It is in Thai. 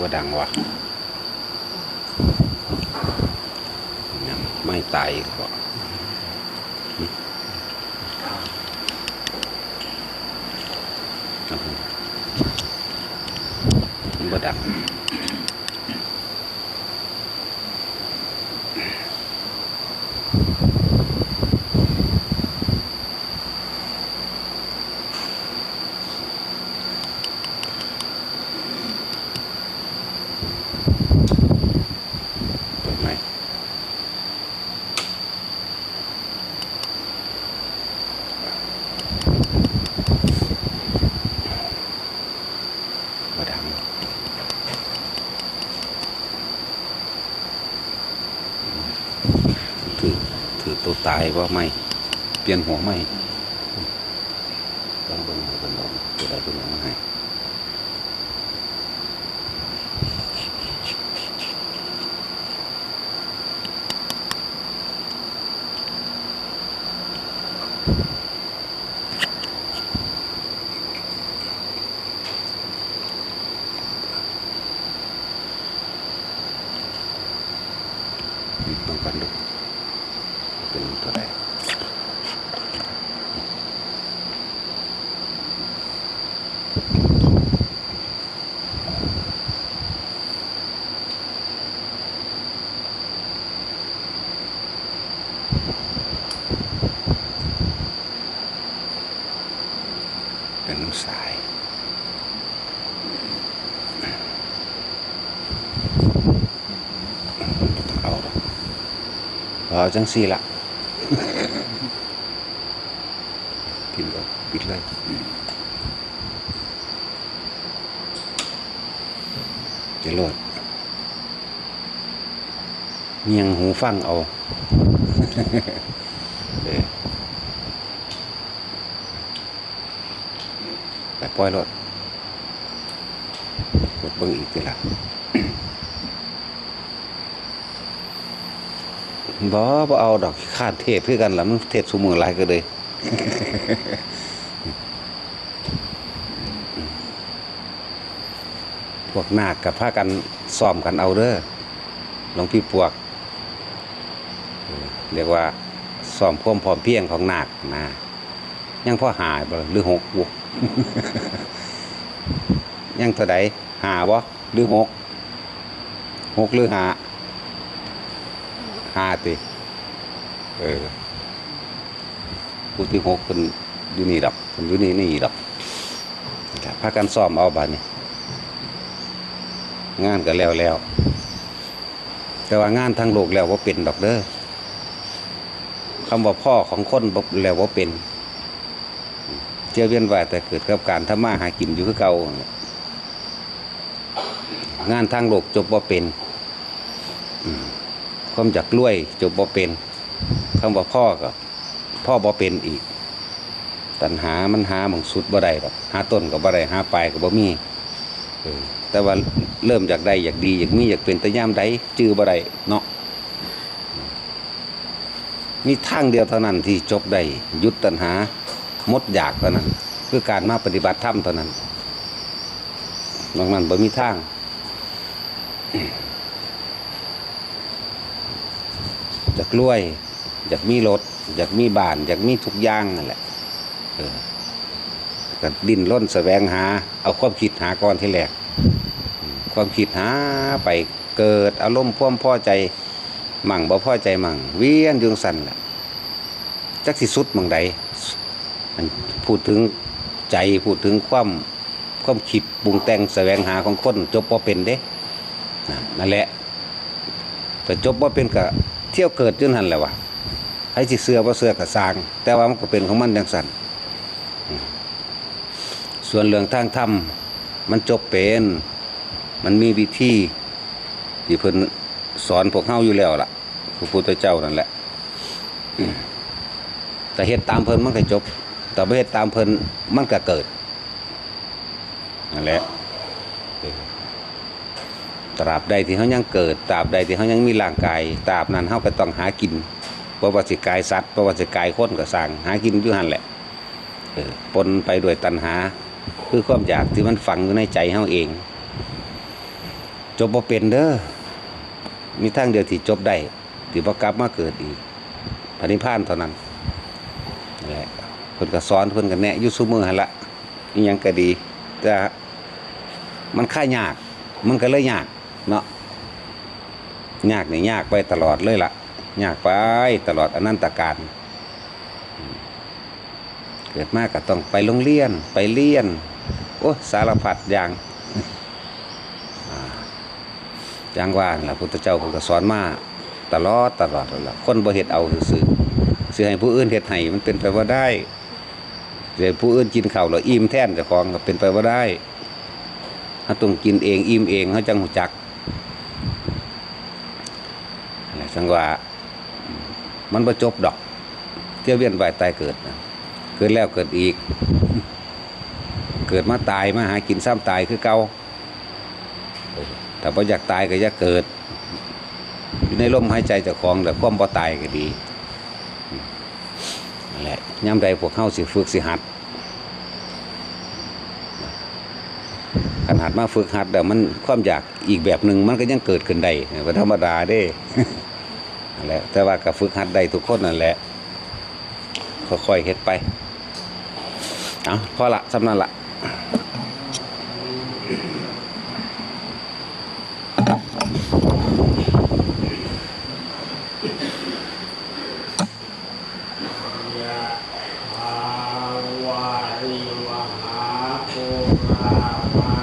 ว่าดังวะไม่ตายก็บ่ดัง ก็ดำถือถือตัวตายว่าไม่ เปลี่ยนหัวไม่ต้องเบิ่งให้เบิ่งลองตัวใดตัวหนึ่งมาให้ ปิดเบิ่งกันดูเป็นตัวใดเป็นน้ำสาย เอาดอก เอาจังสี่ละปิดเลยปิดเลยจะโหลดเงียงหูฟังเอาเด้อไปปล่อยรถกดเบิ่งอีกทีละ บ่บ่เอาดอกคาดเทศคือกันล่ะมันเทศสุมือหลายก็เลยพวกนาคกับพากันซ้อมกันเอาเด้อหลวงพี่ปวก เรียกว่าซ้อมความพร้อมเพียงของนาคนะยังพ่อหาบ่หรือหกบุยังเท่าใดหาบ่หรือหกหกหรือหา ห้าติเออผู้ที่หกคนอยู่นี่ดอกคนอยู่นี่นี่ดอกนะครับพากันซ้อมเอาบาดนี้ งานก็แล้วแล้ว แต่ว่างานทางโลกแล้วว่าเป็นดอกเด้อคำว่าพ่อของคนแล้วว่าเป็นเจ้าเวียนว่าแต่เกิดกับการทำมาหากินอยู่คือเก่างานทางโลกจบว่าเป็น ความจากรวยจบบ่เป็นคำว่าพ่อก็พ่อบ่เป็นอีก ตัณหามันหาหมองสุดบ่ได้ดอกหาต้นก็บ่ได้หาปลายก็บ่มีแต่ว่าเริ่มจากได้อยากดีอยากมีอยากเป็นแต่ย่ามใดจื้อบ่ได้เนาะมีทางเดียวเท่านั้นที่จบได้ยุดตัณหาหมดอยากเท่านั้นคือการมาปฏิบัติธรรมเท่านั้นนอกนั้นบ่มีทาง อยากรวย อยากมีรถ อยากมีบ้าน อยากมีทุกอย่างนั่นแหละก็ดิ้นร่นแสวงหา เอาความคิดหาก่อนที่แรกความคิดหาไปเกิดอารมณ์พ่วมพอใจมั่งบ่พอใจมั่งเวียนยุงสันแหละจักสิสุดมังใดมันพูดถึงใจพูดถึงความความคิดปรุงแต่งแสวงหาของคนจบพอเป็นเด้นนั่นแหละแต่จบว่าเป็นกะ เที่ยวเกิดจนหันและวะให้สิเสือว่าเสือกระสาง แต่ว่ามันก็เป็นของมันอย่างสันส่วนเรื่องทางธรรมมันจบเป็นมันมีวิธีที่เพิ่นสอนพวกเฮาอยู่แล้วล่ะพระพุทธเจ้านั่นแหละแต่เฮ็ดตามเพิ่นมันก็จบ แต่บ่เฮ็ดตามเพิ่นมันก็เกิดนั่นแหละ ตราบใดที่เขายังเกิดตราบใดที่เขายังมีร่างกายตราบนั้นเขาก็ต้องหากินเพระว่าสิกายสัตว์เพระว่าสิกายคนก็สั่งหากินอยู่หันแหละปนไปด้วยตัณหา คือความอยากที่มันฝังอยู่ในใจเขาเอง จบบ่เป็นเด้อมีทางเดียวที่จบได้ที่บ่กลับมาเกิดอีกพระนิพานเท่านั้นแหละเพิ่นก็สอนเพิ่นก็แนะอยู่ซุมือหันละยังก็ดีแต่มันค่ายากมันก็เลยยาก เนาะยากนี่ยากไปตลอดเลยล่ะยากไปตลอดอนันตการ เกิดมากก็ต้องไปโรงเรียนไปเรียน โอ้สารพัดอย่างจังว่านั่นล่ะพุทธเจ้าเพิ่นก็สอนมาตลอดตลอดละคนบ่เฮ็ดเอาซื่อๆสิให้ผู้อื่นเฮ็ดให้มันเป็นไปบ่าได้สิให้ผู้อื่นกินข้าวแล้วอิ่มแท่นเจ้าของก็เป็นไปบ่าได้เฮาต้องกินเองอิ่มเองเฮาจังฮู้จัก นั่นแหละจังว่ามันบ่จบดอก เที่ยวเวียนว่ายตายเกิด เกิดแล้วเกิดอีก เกิดมาตายมาหากินซ้ำตายคือเก่าถ้าบ่อยากตายก็อย่าเกิด อยู่ในลมหายใจเจ้าของแต่ความบ่ตายก็ดีนั่นแหละย่ำใดพวกเฮาสิฝึกสิหัด หัดมาฝึกหัดแต่มันความอยากอีกแบบหนึ่งมันก็ยังเกิดขึ้นได้ป็นธรรมดาได้แล้วแต่ว่ากับฝึกหัดได้ทุกคนนั่นแหละค่อยๆเฮ็ดไปเอาพอละสำนันละวารีวหาโกรามา